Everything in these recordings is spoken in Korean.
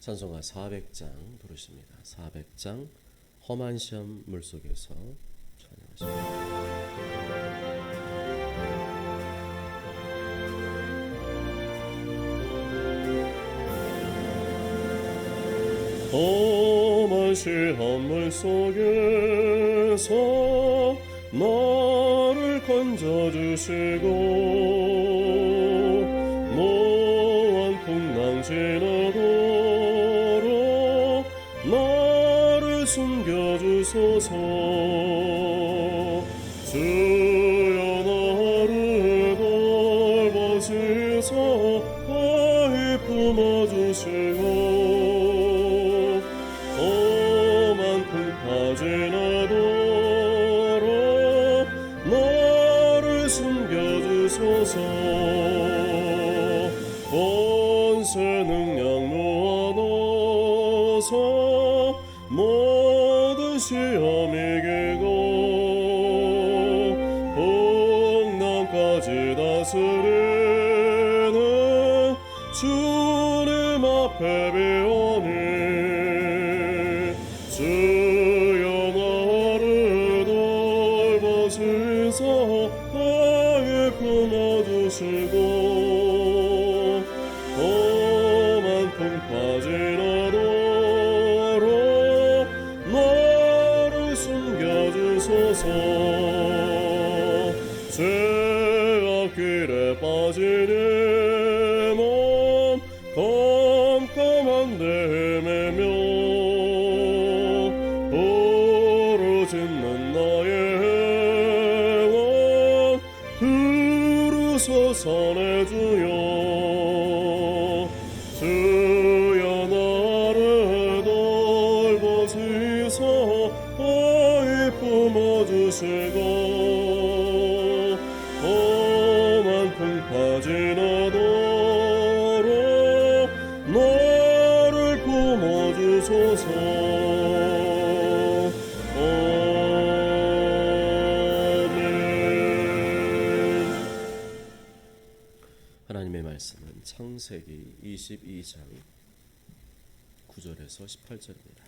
찬송가 400장 부르십니다. 400장 험한 시험 물속에서 찬양하십니다. 험한 시험 물속에서 나를 건져주시고 주여 나를 돌보시소 아이 품어주시고 하나님의 말씀은 창세기 22장 9절에서 18절입니다.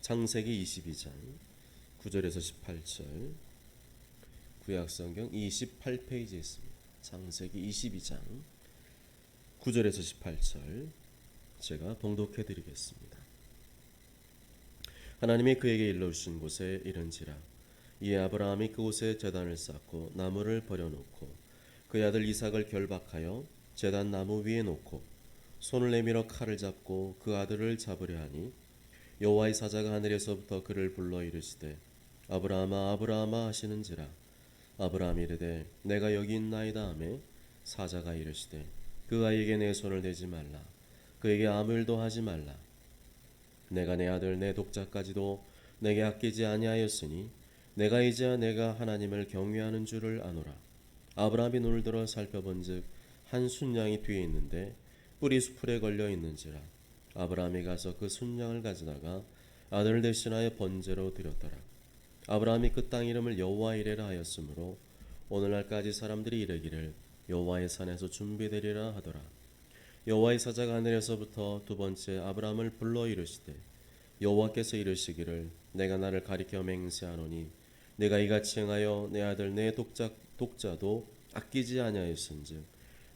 창세기 22장 9절에서 18절 구약성경 28페이지에 있습니다. 창세기 22장 9절에서 18절 제가 봉독해 드리겠습니다. 하나님이 그에게 일러주신 곳에 이른지라 이에 아브라함이 그곳에 제단을 쌓고 나무를 버려놓고 그의 아들 이삭을 결박하여 제단 나무 위에 놓고 손을 내밀어 칼을 잡고 그 아들을 잡으려 하니 여호와의 사자가 하늘에서부터 그를 불러 이르시되 아브라함아 아브라함아 하시는지라 아브라함이 이르되 내가 여기 있나이다 하매 사자가 이르시되 그 아이에게 내 손을 대지 말라. 그에게 아무 일도 하지 말라. 내가 내 아들 내 독자까지도 내게 아끼지 아니하였으니 내가 이제 내가 하나님을 경외하는 줄을 아노라. 아브라함이 눈을 들어 살펴본즉 한 순양이 뒤에 있는데 뿔이 수풀에 걸려 있는지라. 아브라함이 가서 그 순양을 가져다가 아들을 대신하여 번제로 드렸더라 아브라함이 그 땅 이름을 여호와 이레라 하였으므로 오늘날까지 사람들이 이르기를 여호와의 산에서 준비되리라 하더라. 여호와의 사자가 하늘에서부터 두 번째 아브라함을 불러 이르시되 여호와께서 이르시기를 내가 나를 가리켜 맹세하노니 내가 이같이 행하여 내 아들 내 독자 독자도 아끼지 아니하였은즉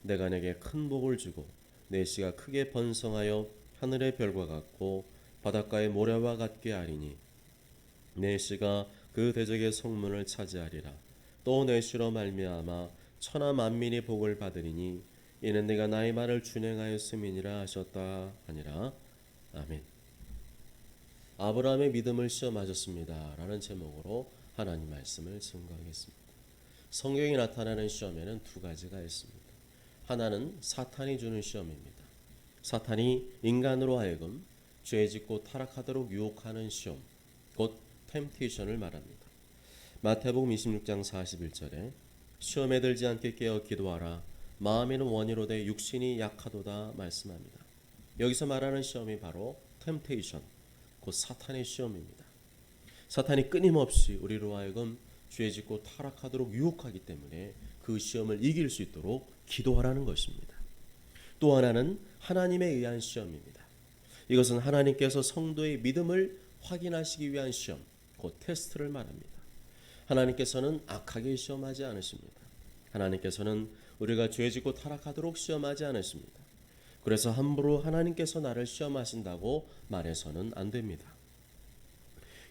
내가 내게 큰 복을 주고 내 씨가 크게 번성하여 하늘의 별과 같고 바닷가의 모래와 같게 하리니 내 씨가 그 대적의 성문을 차지하리라 또내 씨로 말미암아 천하 만민이 복을 받으리니 이는 내가 나의 말을 준행하였음이니라 하셨다 하니라 아멘. 아브라함의 믿음을 시험하셨습니다. 라는 제목으로 하나님 말씀을 증거하겠습니다. 성경에 나타나는 시험에는 두 가지가 있습니다. 하나는 사탄이 주는 시험입니다. 사탄이 인간으로 하여금 죄 짓고 타락하도록 유혹하는 시험, 곧 템테이션을 말합니다. 마태복음 26장 41절에 시험에 들지 않게 깨어 기도하라 마음에는 원이로되 육신이 약하도다 말씀합니다. 여기서 말하는 시험이 바로 템테이션, 곧 사탄의 시험입니다. 사탄이 끊임없이 우리로 하여금 죄 짓고 타락하도록 유혹하기 때문에 그 시험을 이길 수 있도록 기도하라는 것입니다. 또 하나는 하나님에 의한 시험입니다. 이것은 하나님께서 성도의 믿음을 확인하시기 위한 시험, 곧 테스트를 말합니다. 하나님께서는 악하게 시험하지 않으십니다. 하나님께서는 우리가 죄짓고 타락하도록 시험하지 않으십니다. 그래서 함부로 하나님께서 나를 시험하신다고 말해서는 안 됩니다.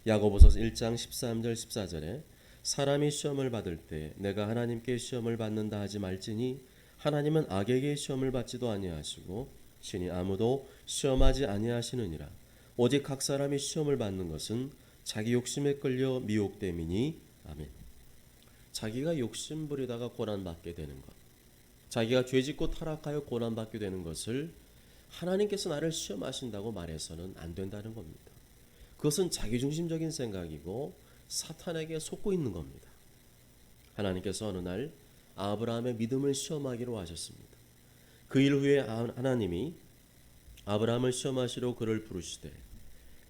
야고보서 1장 13절 14절에 사람이 시험을 받을 때 내가 하나님께 시험을 받는다 하지 말지니 하나님은 악에게 시험을 받지도 아니하시고 신이 아무도 시험하지 아니하시느니라 오직 각 사람이 시험을 받는 것은 자기 욕심에 끌려 미혹됨이니 아멘. 자기가 욕심 부리다가 고난 받게 되는 것. 자기가 죄짓고 타락하여 고난 받게 되는 것을 하나님께서 나를 시험하신다고 말해서는 안 된다는 겁니다. 그것은 자기중심적인 생각이고 사탄에게 속고 있는 겁니다. 하나님께서 어느 날 아브라함의 믿음을 시험하기로 하셨습니다. 그 일 후에 아- 하나님이 아브라함을 시험하시러 그를 부르시되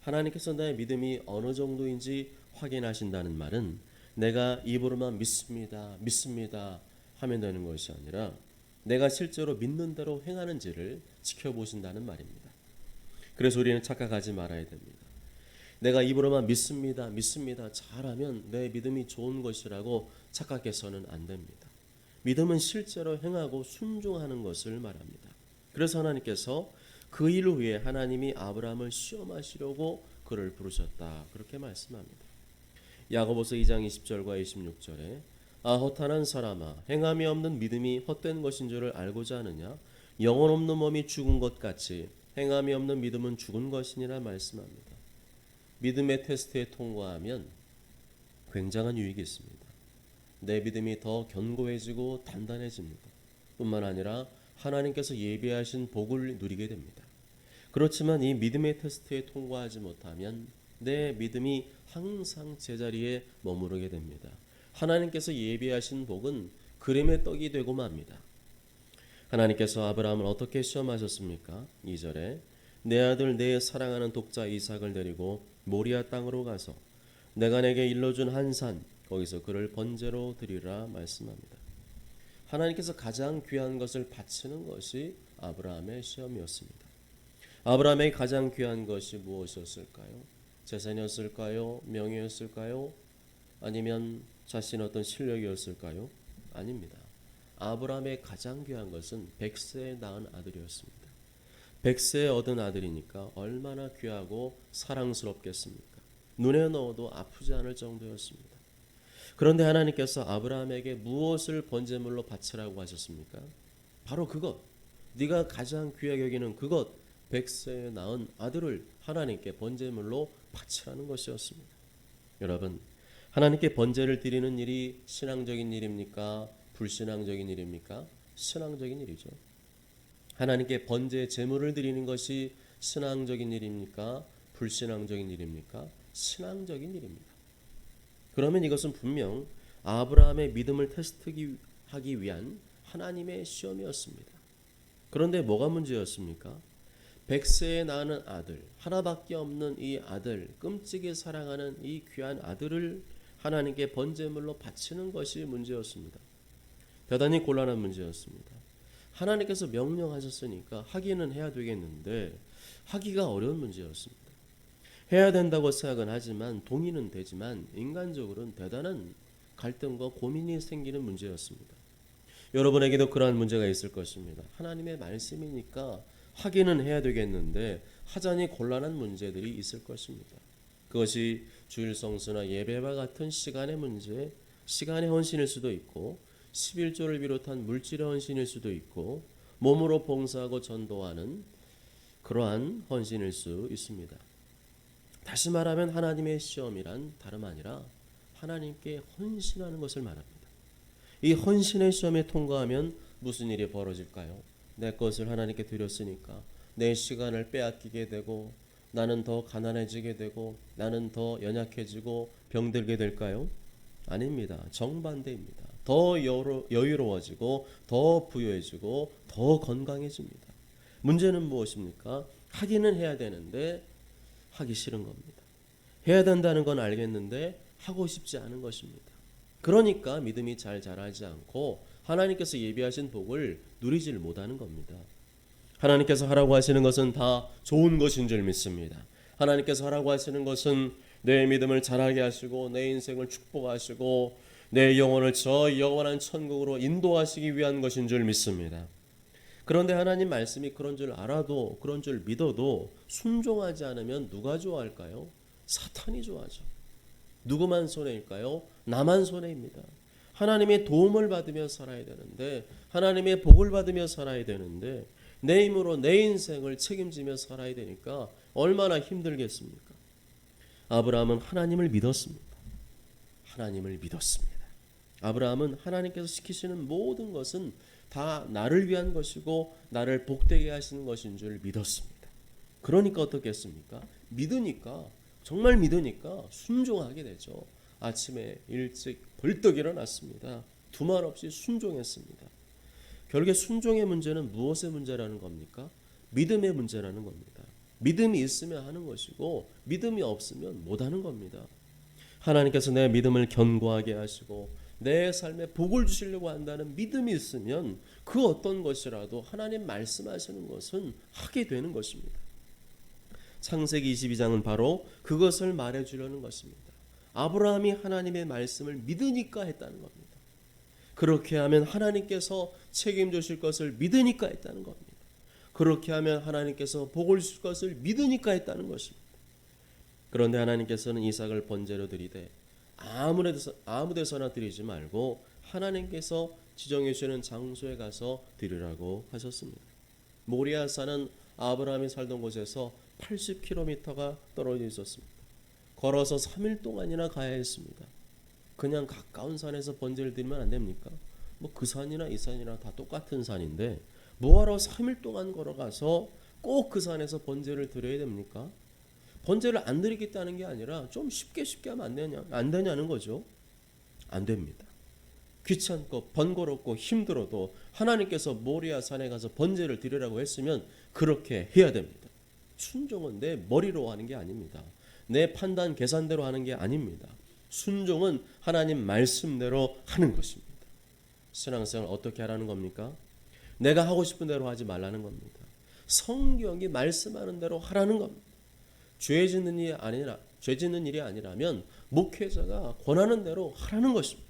하나님께서 나의 믿음이 어느 정도인지 확인하신다는 말은 내가 입으로만 믿습니다, 믿습니다 하면 되는 것이 아니라 내가 실제로 믿는 대로 행하는지를 지켜보신다는 말입니다. 그래서 우리는 착각하지 말아야 됩니다. 내가 입으로만 믿습니다, 믿습니다 잘하면 내 믿음이 좋은 것이라고 착각해서는 안 됩니다. 믿음은 실제로 행하고 순종하는 것을 말합니다. 그래서 하나님께서 그일 후에 하나님이 아브라함을 시험하시려고 그를 부르셨다. 그렇게 말씀합니다. 야고보서 2장 20절과 26절에 아 허탄한 사람아 행함이 없는 믿음이 헛된 것인 줄을 알고자 하느냐 영혼 없는 몸이 죽은 것 같이 행함이 없는 믿음은 죽은 것이니라 말씀합니다. 믿음의 테스트에 통과하면 굉장한 유익이 있습니다. 내 믿음이 더 견고해지고 단단해집니다. 뿐만 아니라 하나님께서 예비하신 복을 누리게 됩니다. 그렇지만 이 믿음의 테스트에 통과하지 못하면 내 믿음이 항상 제자리에 머무르게 됩니다. 하나님께서 예비하신 복은 그림의 떡이 되고 맙니다. 하나님께서 아브라함을 어떻게 시험하셨습니까? 2절에 내 아들 내 사랑하는 독자 이삭을 데리고 모리아 땅으로 가서 내가 내게 일러준 한 산 거기서 그를 번제로 드리라 말씀합니다. 하나님께서 가장 귀한 것을 바치는 것이 아브라함의 시험이었습니다. 아브라함의 가장 귀한 것이 무엇이었을까요? 재산이었을까요? 명예였을까요? 아니면 자신의 어떤 실력이었을까요? 아닙니다. 아브라함의 가장 귀한 것은 백세에 낳은 아들이었습니다. 백세에 얻은 아들이니까 얼마나 귀하고 사랑스럽겠습니까? 눈에 넣어도 아프지 않을 정도였습니다. 그런데 하나님께서 아브라함에게 무엇을 번제물로 바치라고 하셨습니까? 바로 그것. 네가 가장 귀하게 여기는 그것. 백세에 낳은 아들을 하나님께 번제물로 바치라는 것이었습니다. 여러분, 하나님께 번제를 드리는 일이 신앙적인 일입니까? 불신앙적인 일입니까? 신앙적인 일이죠. 하나님께 번제 제물을 드리는 것이 신앙적인 일입니까? 불신앙적인 일입니까? 신앙적인 일입니다. 그러면 이것은 분명 아브라함의 믿음을 테스트하기 위한 하나님의 시험이었습니다. 그런데 뭐가 문제였습니까? 백세에 낳는 아들, 하나밖에 없는 이 아들, 끔찍이 사랑하는 이 귀한 아들을 하나님께 번제물로 바치는 것이 문제였습니다. 대단히 곤란한 문제였습니다. 하나님께서 명령하셨으니까 하기는 해야 되겠는데 하기가 어려운 문제였습니다. 해야 된다고 생각은 하지만 동의는 되지만 인간적으로는 대단한 갈등과 고민이 생기는 문제였습니다. 여러분에게도 그러한 문제가 있을 것입니다. 하나님의 말씀이니까 하기는 해야 되겠는데 하자니 곤란한 문제들이 있을 것입니다. 그것이 주일 성수나 예배와 같은 시간의 문제, 시간의 헌신일 수도 있고 11조를 비롯한 물질의 헌신일 수도 있고 몸으로 봉사하고 전도하는 그러한 헌신일 수 있습니다. 다시 말하면 하나님의 시험이란 다름 아니라 하나님께 헌신하는 것을 말합니다. 이 헌신의 시험에 통과하면 무슨 일이 벌어질까요? 내 것을 하나님께 드렸으니까 내 시간을 빼앗기게 되고 나는 더 가난해지게 되고 나는 더 연약해지고 병들게 될까요? 아닙니다. 정반대입니다. 더 여유로워지고 더 부유해지고 더 건강해집니다. 문제는 무엇입니까? 하기는 해야 되는데 하기 싫은 겁니다. 해야 된다는 건 알겠는데 하고 싶지 않은 것입니다. 그러니까 믿음이 잘 자라지 않고 하나님께서 예비하신 복을 누리질 못하는 겁니다. 하나님께서 하라고 하시는 것은 다 좋은 것인 줄 믿습니다. 하나님께서 하라고 하시는 것은 내 믿음을 자라게 하시고 내 인생을 축복하시고 내 영혼을 저 영원한 천국으로 인도하시기 위한 것인 줄 믿습니다. 그런데 하나님 말씀이 그런 줄 알아도 그런 줄 믿어도 순종하지 않으면 누가 좋아할까요? 사탄이 좋아하죠. 누구만 손해일까요? 나만 손해입니다. 하나님의 도움을 받으며 살아야 되는데 하나님의 복을 받으며 살아야 되는데 내 힘으로 내 인생을 책임지며 살아야 되니까 얼마나 힘들겠습니까? 아브라함은 하나님을 믿었습니다. 하나님을 믿었습니다. 아브라함은 하나님께서 시키시는 모든 것은 다 나를 위한 것이고 나를 복되게 하시는 것인 줄 믿었습니다. 그러니까 어떻겠습니까? 믿으니까 정말 믿으니까 순종하게 되죠. 아침에 일찍 벌떡 일어났습니다. 두말 없이 순종했습니다. 결국에 순종의 문제는 무엇의 문제라는 겁니까? 믿음의 문제라는 겁니다. 믿음이 있으면 하는 것이고 믿음이 없으면 못 하는 겁니다. 하나님께서 내 믿음을 견고하게 하시고 내 삶에 복을 주시려고 한다는 믿음이 있으면 그 어떤 것이라도 하나님 말씀하시는 것은 하게 되는 것입니다. 창세기 22장은 바로 그것을 말해 주려는 것입니다. 아브라함이 하나님의 말씀을 믿으니까 했다는 겁니다. 그렇게 하면 하나님께서 책임지실 것을 믿으니까 했다는 겁니다. 그렇게 하면 하나님께서 복을 주실 것을 믿으니까 했다는 것입니다. 그런데 하나님께서는 이삭을 번제로 드리되 아무데서 아무데서나 드리지 말고 하나님께서 지정해 주시는 장소에 가서 드리라고 하셨습니다. 모리아산은 아브라함이 살던 곳에서 80km가 떨어져 있었습니다. 걸어서 3일 동안이나 가야 했습니다. 그냥 가까운 산에서 번제를 드리면 안 됩니까? 뭐 그 산이나 이 산이나 다 똑같은 산인데 뭐하러 3일 동안 걸어가서 꼭 그 산에서 번제를 드려야 됩니까? 번제를 안 드리겠다는 게 아니라 좀 쉽게 쉽게 하면 안 되냐 안 되냐는 거죠. 안 됩니다. 귀찮고 번거롭고 힘들어도 하나님께서 모리아 산에 가서 번제를 드리라고 했으면 그렇게 해야 됩니다. 순종은 내 머리로 하는 게 아닙니다. 내 판단 계산대로 하는 게 아닙니다. 순종은 하나님 말씀대로 하는 것입니다. 신앙생활 어떻게 하라는 겁니까? 내가 하고 싶은 대로 하지 말라는 겁니다. 성경이 말씀하는 대로 하라는 겁니다. 죄 짓는 일이 아니라 죄 짓는 일이 아니라면 목회자가 권하는 대로 하라는 것입니다.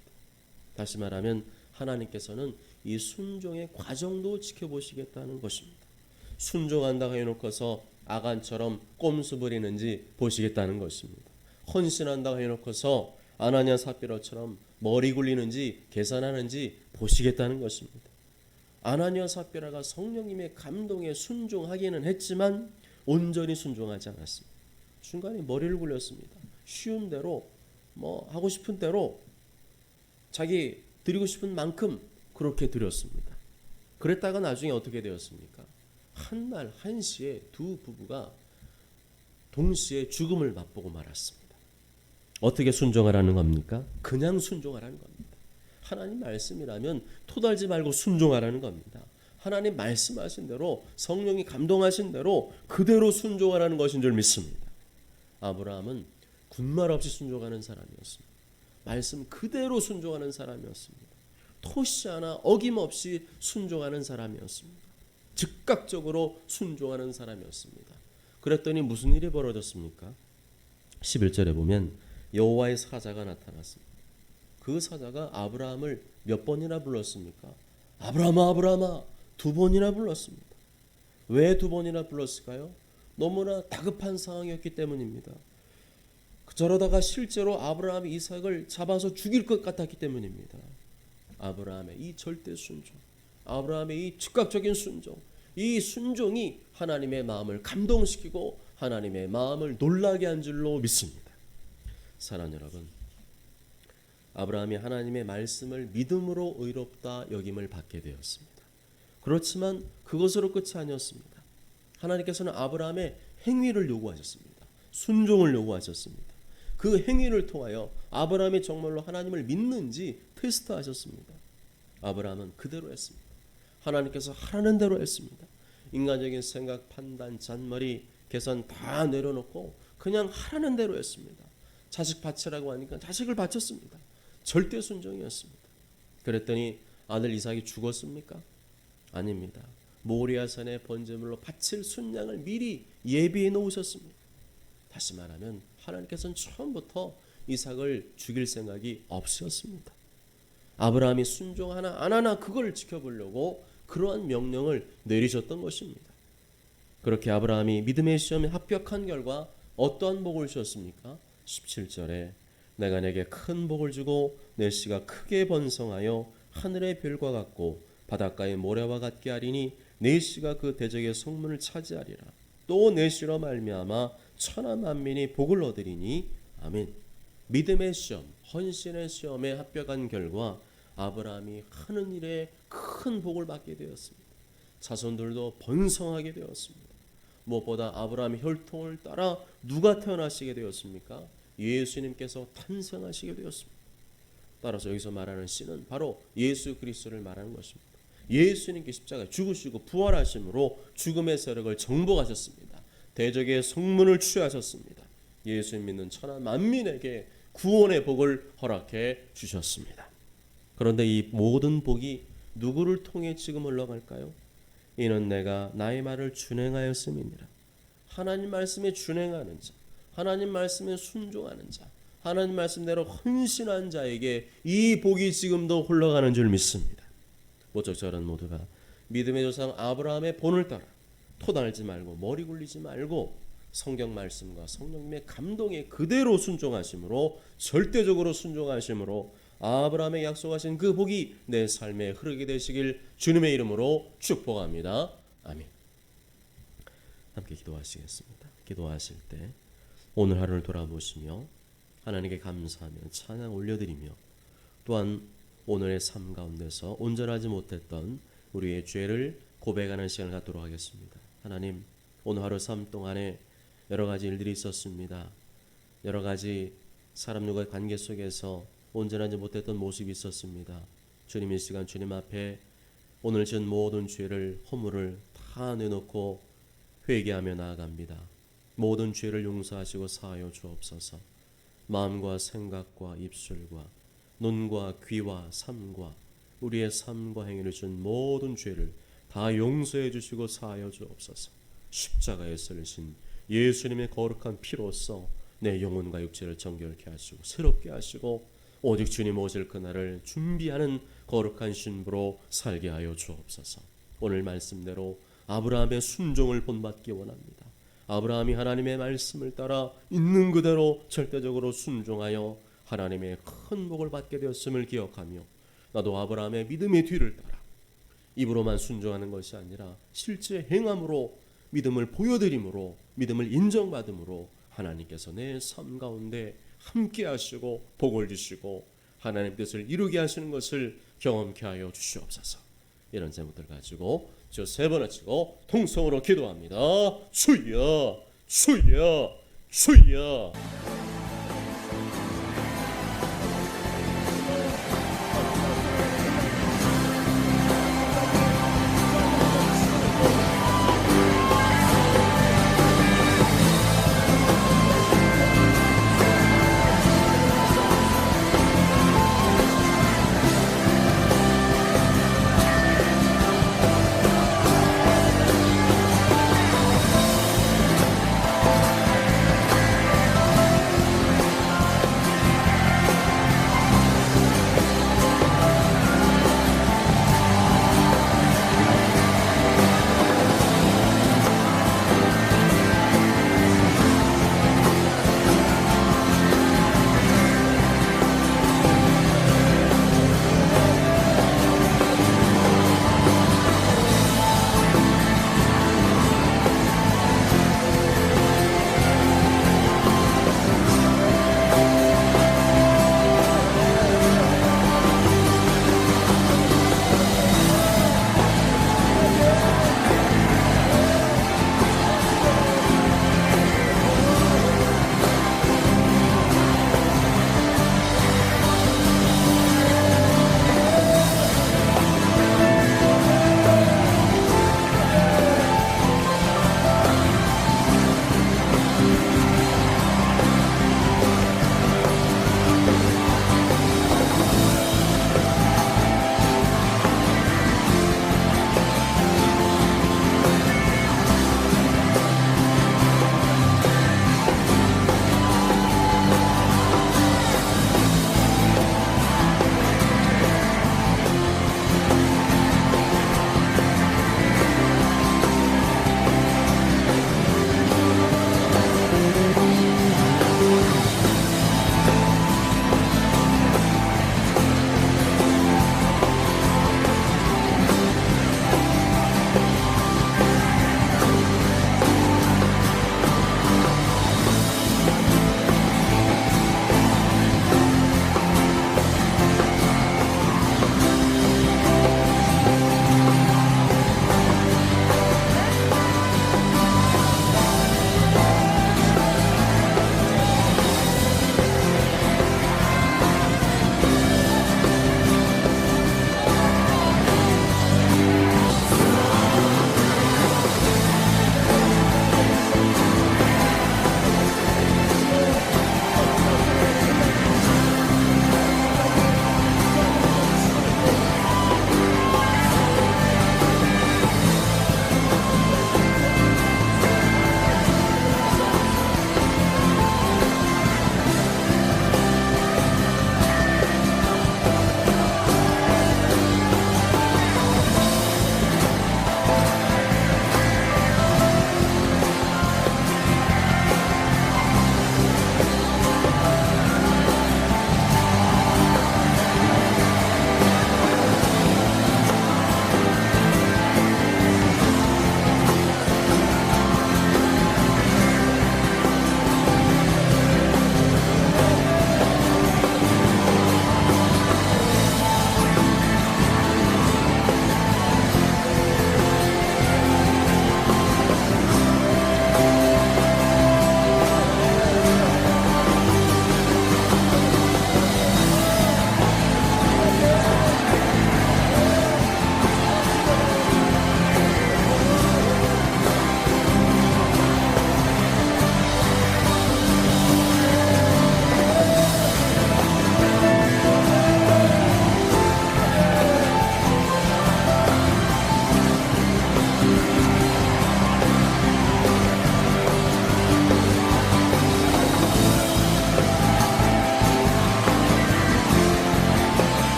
다시 말하면 하나님께서는 이 순종의 과정도 지켜보시겠다는 것입니다. 순종한다고 해놓고서 아간처럼 꼼수 부리는지 보시겠다는 것입니다. 헌신한다고 해놓고서 아나니아 사피라처럼 머리 굴리는지 계산하는지 보시겠다는 것입니다. 아나니아 사피라가 성령님의 감동에 순종하기는 했지만 온전히 순종하지 않았습니다. 중간에 머리를 굴렸습니다. 쉬운 대로 뭐 하고 싶은 대로 자기 드리고 싶은 만큼 그렇게 드렸습니다. 그랬다가 나중에 어떻게 되었습니까? 한 날 한시에 두 부부가 동시에 죽음을 맛보고 말았습니다. 어떻게 순종하라는 겁니까? 그냥 순종하라는 겁니다. 하나님 말씀이라면 토달지 말고 순종하라는 겁니다. 하나님 말씀하신 대로 성령이 감동하신 대로 그대로 순종하라는 것인 줄 믿습니다. 아브라함은 군말 없이 순종하는 사람이었습니다. 말씀 그대로 순종하는 사람이었습니다. 토시 하나 어김없이 순종하는 사람이었습니다. 즉각적으로 순종하는 사람이었습니다. 그랬더니 무슨 일이 벌어졌습니까? 11절에 보면 여호와의 사자가 나타났습니다. 그 사자가 아브라함을 몇 번이나 불렀습니까? 아브라함아 아브라함아 두 번이나 불렀습니다. 왜 두 번이나 불렀을까요? 너무나 다급한 상황이었기 때문입니다. 저러다가 실제로 아브라함이 이삭을 잡아서 죽일 것 같았기 때문입니다. 아브라함의 이 절대 순종, 아브라함의 이 즉각적인 순종, 이 순종이 하나님의 마음을 감동시키고 하나님의 마음을 놀라게 한 줄로 믿습니다. 사랑 여러분, 아브라함이 하나님의 말씀을 믿음으로 의롭다 여김을 받게 되었습니다. 그렇지만 그것으로 끝이 아니었습니다. 하나님께서는 아브라함의 행위를 요구하셨습니다. 순종을 요구하셨습니다. 그 행위를 통하여 아브라함이 정말로 하나님을 믿는지 테스트하셨습니다. 아브라함은 그대로 했습니다. 하나님께서 하라는 대로 했습니다. 인간적인 생각, 판단, 잔머리, 계산 다 내려놓고 그냥 하라는 대로 했습니다. 자식 바치라고 하니까 자식을 바쳤습니다. 절대 순종이었습니다. 그랬더니 아들 이삭이 죽었습니까? 아닙니다. 모리아산의 번제물로 바칠 순양을 미리 예비해 놓으셨습니다. 다시 말하면 하나님께서는 처음부터 이삭을 죽일 생각이 없으셨습니다. 아브라함이 순종 하나 안 하나 그걸 지켜보려고 그러한 명령을 내리셨던 것입니다. 그렇게 아브라함이 믿음의 시험에 합격한 결과 어떠한 복을 주었습니까? 17절에 내가 내게 큰 복을 주고 내 씨가 크게 번성하여 하늘의 별과 같고 바닷가의 모래와 같게 하리니 내 씨가 그 대적의 성문을 차지하리라. 또 내 씨로 말미암아 천하 만민이 복을 얻으리니 아멘. 믿음의 시험, 헌신의 시험에 합격한 결과 아브라함이 하는 일에 큰 복을 받게 되었습니다. 자손들도 번성하게 되었습니다. 무엇보다 아브라함의 혈통을 따라 누가 태어나시게 되었습니까? 예수님께서 탄생하시게 되었습니다. 따라서 여기서 말하는 씨는 바로 예수 그리스도를 말하는 것입니다. 예수님께 십자가 죽으시고 부활하심으로 죽음의 세력을 정복하셨습니다. 대적의 성문을 취하셨습니다. 예수 믿는 천하 만민에게 구원의 복을 허락해 주셨습니다. 그런데 이 모든 복이 누구를 통해 지금 흘러갈까요? 이는 내가 나의 말을 준행하였음이니라. 하나님 말씀에 준행하는 자, 하나님 말씀에 순종하는 자, 하나님 말씀대로 헌신한 자에게 이 복이 지금도 흘러가는 줄 믿습니다. 모쪼 저는 모두가 믿음의 조상 아브라함의 본을 따라 토 달지 말고 머리 굴리지 말고 성경 말씀과 성령님의 감동에 그대로 순종하심으로 절대적으로 순종하심으로 아브라함의 약속하신 그 복이 내 삶에 흐르게 되시길 주님의 이름으로 축복합니다. 아멘. 함께 기도하시겠습니다. 기도하실 때 오늘 하루를 돌아보시며 하나님께 감사하며 찬양 올려드리며 또한 오늘의 삶 가운데서 온전하지 못했던 우리의 죄를 고백하는 시간을 갖도록 하겠습니다. 하나님 오늘 하루 삶 동안에 여러 가지 일들이 있었습니다. 여러 가지 사람 누구의 관계 속에서 온전하지 못했던 모습이 있었습니다. 주님 이 시간 주님 앞에 오늘 전 모든 죄를 허물을 다 내놓고 회개하며 나아갑니다. 모든 죄를 용서하시고 사하여 주옵소서. 마음과 생각과 입술과 눈과 귀와 삶과 우리의 삶과 행위를 준 모든 죄를 다 용서해 주시고 사하여 주옵소서. 십자가에 설리신 예수님의 거룩한 피로써 내 영혼과 육체를 정결케 하시고 새롭게 하시고 오직 주님 오실 그날을 준비하는 거룩한 신부로 살게 하여 주옵소서. 오늘 말씀대로 아브라함의 순종을 본받기 원합니다. 아브라함이 하나님의 말씀을 따라 있는 그대로 절대적으로 순종하여 하나님의 큰 복을 받게 되었음을 기억하며 나도 아브라함의 믿음의 뒤를 따라 입으로만 순종하는 것이 아니라 실제 행함으로 믿음을 보여드림으로 믿음을 인정받음으로 하나님께서 내 삶 가운데 함께 하시고 복을 주시고 하나님 뜻을 이루게 하시는 것을 경험케 하여 주시옵소서. 이런 제목들 가지고 저세 번을 치고 통성으로 기도합니다. 주여 주여 주여